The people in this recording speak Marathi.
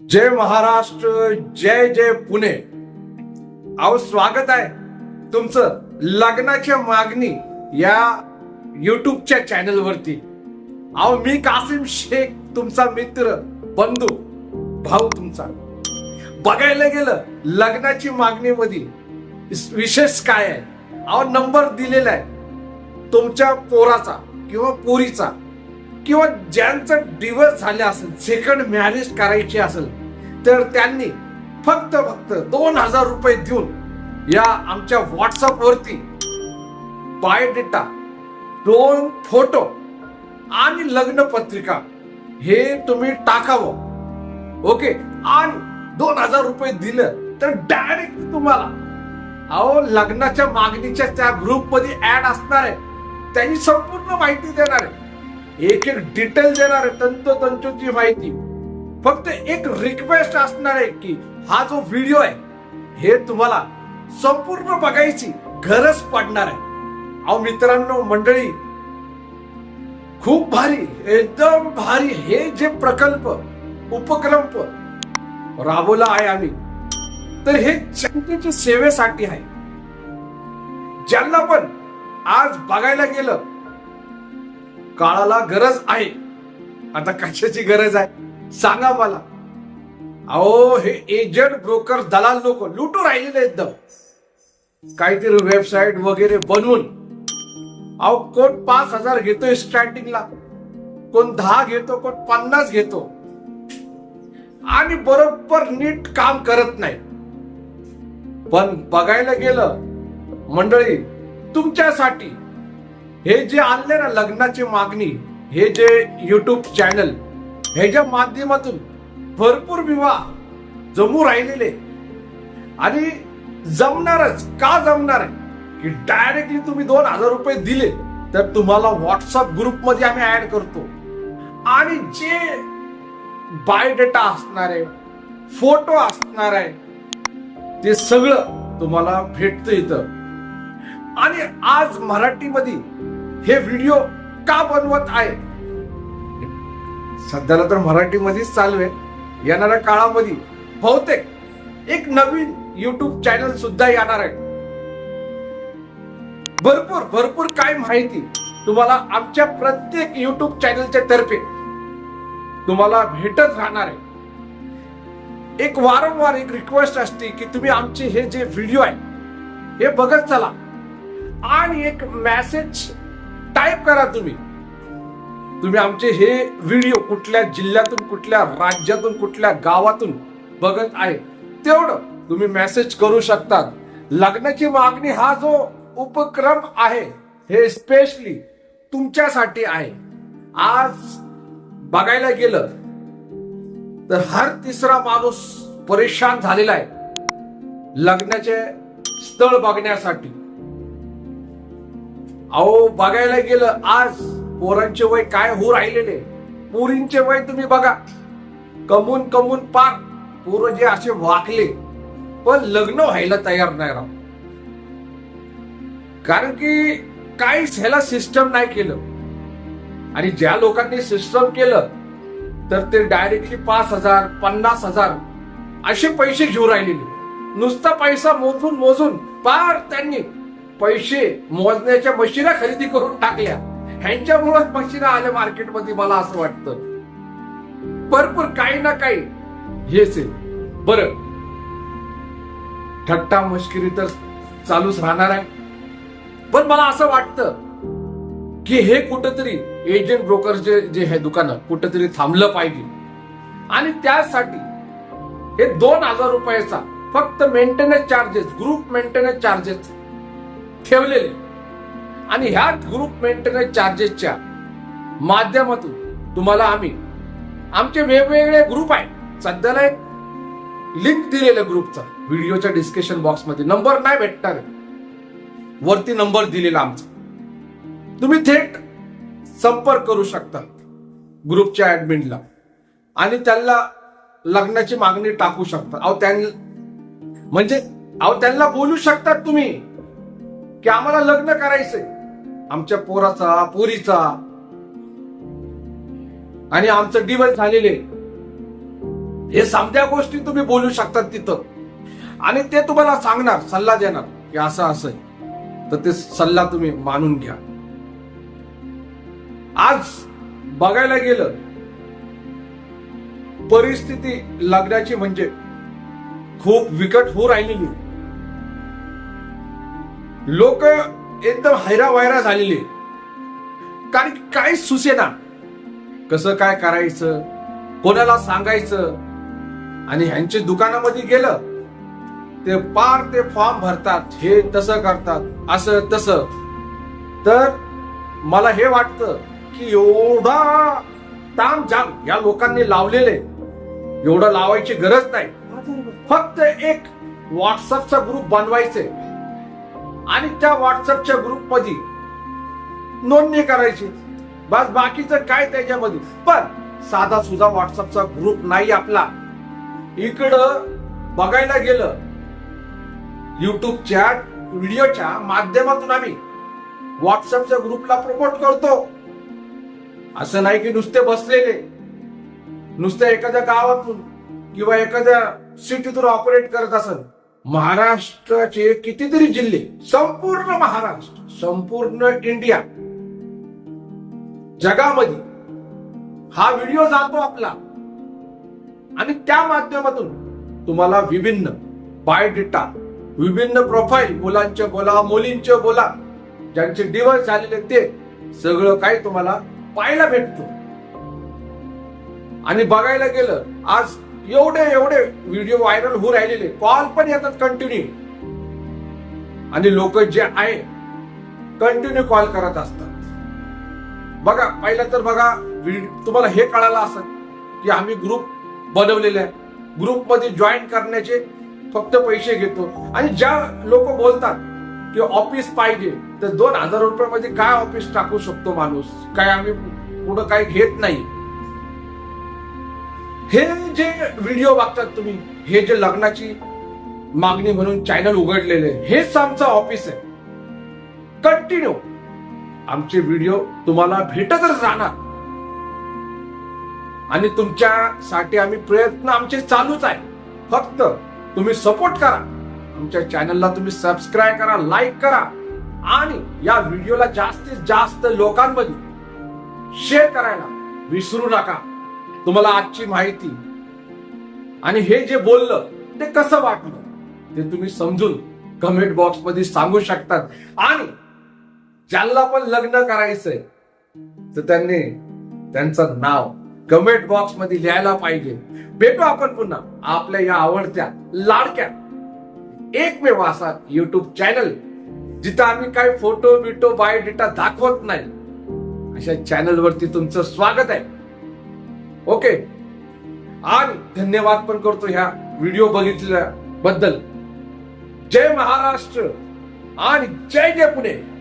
जय महाराष्ट्र जय जय पुणे. अहो स्वागत आहे तुमचं लग्नाच्या मागणी या युट्यूबच्या चॅनल वरती. अहो मी कासिम शेख तुमचा मित्र बंधू भाऊ तुमचा. बघायला गेलं लग्नाची मागणी मधील विशेष काय आहे? अहो नंबर दिलेला आहे. तुमच्या पोराचा किंवा पोरीचा. किंवा ज्यांचं डिवोर्स झाले असेल सेकंड मॅरेज करायची असेल तर त्यांनी फक्त फक्त दोन हजार रुपये देऊन या आमच्या व्हॉट्सअप वरती बायोडेटा दोन फोटो आणि लग्न पत्रिका हे तुम्ही टाकावं. ओके? आणि दोन हजार रुपये दिलं तर डायरेक्ट तुम्हाला अहो लग्नाच्या मागणीच्या त्या ग्रुपमध्ये ऍड असणार आहे. त्यांनी संपूर्ण माहिती देणार आहे. एक एक डिटेल देणार आहे तंतोतंतोची माहिती. फक्त एक रिक्वेस्ट असणार आहे की हा जो व्हिडिओ आहे हे तुम्हाला संपूर्ण बघायची गरज पडणार आहे. अहो मित्रांनो मंडळी खूप भारी एकदम भारी हे जे प्रकल्प उपक्रम राबवला आहे आम्ही. तर हे जनतेच्या सेवेसाठी आहे. ज्यांना पण आज बघायला गेलं काळाला गरज आहे. आता कशाची गरज आहे? सांगा मला. अहो हे एजंट ब्रोकर दलाल लोक लुटू राहिलेले एकदम काहीतरी वेबसाईट वगैरे बनवून. अहो कोण पाच हजार घेतोय स्टार्टिंगला कोण दहा घेतो कोण पन्नास घेतो. आणि बरोबर नीट काम करत नाही. पण बघायला गेलं मंडळी तुमच्यासाठी हे जे आणले ना लग्नाची मागणी हे जे युट्यूब चॅनल ह्याच्या माध्यमातून भरपूर विवाह जमू राहिलेले. आणि जमणारच का जमणार आहे? की डायरेक्टली तुम्ही दोन हजार रुपये दिले तर तुम्हाला व्हॉट्सअप ग्रुपमध्ये आम्ही ऍड करतो. आणि जे बायोडेटा असणार आहे फोटो असणार आहे ते सगळं तुम्हाला भेटतं इथं. आणि आज मराठीमध्ये हे व्हिडिओ का बनवत आहे? सध्याला तर मराठीमध्येच चालू आहे. येणाऱ्या काळामध्ये बहुतेक एक नवीन युट्यूब चॅनल सुद्धा येणार आहे. भरपूर भरपूर काय माहिती तुम्हाला आमच्या प्रत्येक युट्यूब चॅनलच्या तर्फे तुम्हाला भेटत राहणार आहे. एक वारंवार एक रिक्वेस्ट असते की तुम्ही आमचे हे जे व्हिडिओ आहे हे बघत चला. आणि एक मेसेज टाईप करा तुम्ही. तुम्ही आमचे हे व्हिडिओ कुठल्या जिल्ह्यातून कुठल्या राज्यातून कुठल्या गावातून बघत आहे तेवढं तुम्ही मेसेज करू शकतात. लग्नाची मागणी हा जो उपक्रम आहे हे स्पेशली तुमच्यासाठी आहे. आज बघायला गेलं तर हर तिसरा माणूस परेशान झालेला आहे. लग्नाचे स्थळ बघण्यासाठी. अहो बघायला गेलं आज पोरांचे वय काय हो राहिलेले? पोरींचे वय तुम्ही बघा. कमून कमून पार पोरं जे असे वाकले. पण लग्न व्हायला तयार नाही राह कारण की काहीच ह्याला सिस्टम नाही केलं. आणि ज्या लोकांनी सिस्टम केलं तर ते डायरेक्टली पाच हजार पन्नास हजार असे पैसे घेऊ राहिलेले. नुसता पैसा मोजून मोजून पार त्यांनी पैसे मोजण्याच्या मशिना खरेदी करून टाकल्या. ह्यांच्यामुळेच मशिना आल्या मार्केटमध्ये मला असं वाटतं. भरपूर काही ना काही हेच आहे. बर. ठट्टा मश्किरी तर चालूच राहणार आहे. पण मला असं वाटतं की हे कुठंतरी एजंट ब्रोकरचे जे हे दुकानं कुठंतरी थांबलं पाहिजे. आणि त्यासाठी हे दोन हजार रुपयाचा फक्त maintenance charges group maintenance charges ठेवलेले. आणि ह्या ग्रुप मेंटेनन्स चार्जेसच्या माध्यमातून तुम्हाला आम्ही आमचे वेगवेगळे ग्रुप आहेत. सध्याला एक लिंक दिलेलं ग्रुपचा व्हिडिओच्या डिस्क्रिप्शन बॉक्समध्ये नंबर नाही भेटणार. वरती नंबर दिलेला आमचा. तुम्ही थेट संपर्क करू शकता ग्रुपच्या ऍडमिनला आणि त्यांना लग्नाची मागणी टाकू शकता. अहो त्यांना म्हणजे अहो त्यांना बोलू शकतात तुम्ही. की आम्हाला लग्न करायचंय. आमच्या पोराचा पोरीचा. आणि आमचं डिवोर्स झालेले हे समध्या गोष्टी तुम्ही बोलू शकतात तिथं. आणि ते तुम्हाला सांगणार सल्ला देणार की असं असं तर ते सल्ला तुम्ही मानून घ्या. आज बघायला गेलं परिस्थिती लग्नाची म्हणजे खूप विकट होऊ राहिलेली लोक एकदम हैरा वैरा झालेली कारण काय सुसेना कसं काय करायचं? कोणाला सांगायचं? आणि ह्यांच्या दुकानामध्ये गेलं ते पार ते फॉर्म भरतात हे तसं करतात असं तसं. तर मला हे वाटतं की एवढा ताम जाम या लोकांनी लावलेले. एवढं लावायची गरज नाही. फक्त एक व्हॉट्सअपचा ग्रुप बनवायचे आणि त्या व्हॉट्सअपच्या ग्रुपमध्ये नोंदणी करायची. बस बाकीचं काय त्याच्यामध्ये? पण साधा सुद्धा व्हॉट्सअपचा ग्रुप नाही आपला. इकडं बघायला गेलं युट्यूबच्या व्हिडिओच्या माध्यमातून आम्ही व्हॉट्सअपच्या ग्रुपला प्रमोट करतो. असं नाही की नुसते बसलेले नुसत्या एखाद्या गावातून किंवा एखाद्या सिटीतून ऑपरेट करत असेल महाराष्ट्राचे कितीतरी जिल्हे संपूर्ण महाराष्ट्र संपूर्ण इंडिया जगामध्ये हा व्हिडिओ जातो आपला. आणि त्या माध्यमातून तुम्हाला विभिन्न बायोडेटा विभिन्न प्रोफाईल मुलांचे बोला मुलींचे बोला ज्यांचे डिवोर्स झालेले ते सगळं काही तुम्हाला पाहायला भेटतो. आणि बघायला गेलं आज एवढे एवढे व्हिडिओ व्हायरल होऊ राहिलेले कॉल पण येतात कंटिन्यू आणि लोक जे आहे कंटिन्यू कॉल करत असतात. बघा पहिलं तर बघा व्हिड- तुम्हाला हे कळालं असं की आम्ही ग्रुप बनवलेले आहे. ग्रुपमध्ये जॉईन करण्याचे फक्त पैसे घेतो. आणि ज्या लोक बोलतात की ऑफिस पाहिजे तर दोन हजार रुपयामध्ये काय ऑफिस टाकू शकतो माणूस? काय आम्ही पुढं काही घेत नाही. हे जे व्हिडिओ बघतात तुम्ही हे जे लग्नाची मागणी म्हणून चॅनल उघडलेले हेच आमचं ऑफिस आहे. कंटिन्यू आमचे व्हिडिओ तुम्हाला भेटतच राहणार. आणि तुमच्यासाठी आम्ही प्रयत्न आमचे चालूच आहे. फक्त तुम्ही सपोर्ट करा. आमच्या चॅनलला तुम्ही सबस्क्राईब करा लाईक करा. आणि या व्हिडिओला जास्तीत जास्त लोकांमध्ये शेअर करायला विसरू नका. तुम्हाला आजची माहिती आणि हे जे बोललं ते कसं वाटलं ते तुम्ही समजून कमेंट बॉक्समध्ये सांगू शकतात. आणि ज्यांना पण लग्न करायचंय तर त्यांनी त्यांचं नाव कमेंट बॉक्समध्ये लिहायला पाहिजे. भेटू आपण पुन्हा आपल्या या आवडत्या लाडक्या एकमेव असा युट्यूब चॅनल जिथं आम्ही काही फोटो बिटो बायोडेटा दाखवत नाही. अशा चॅनल वरती तुमचं स्वागत आहे. ओके. आणि धन्यवाद पण करतो ह्या व्हिडिओ बघितल्याबद्दल. जय महाराष्ट्र आणि जय जय पुणे.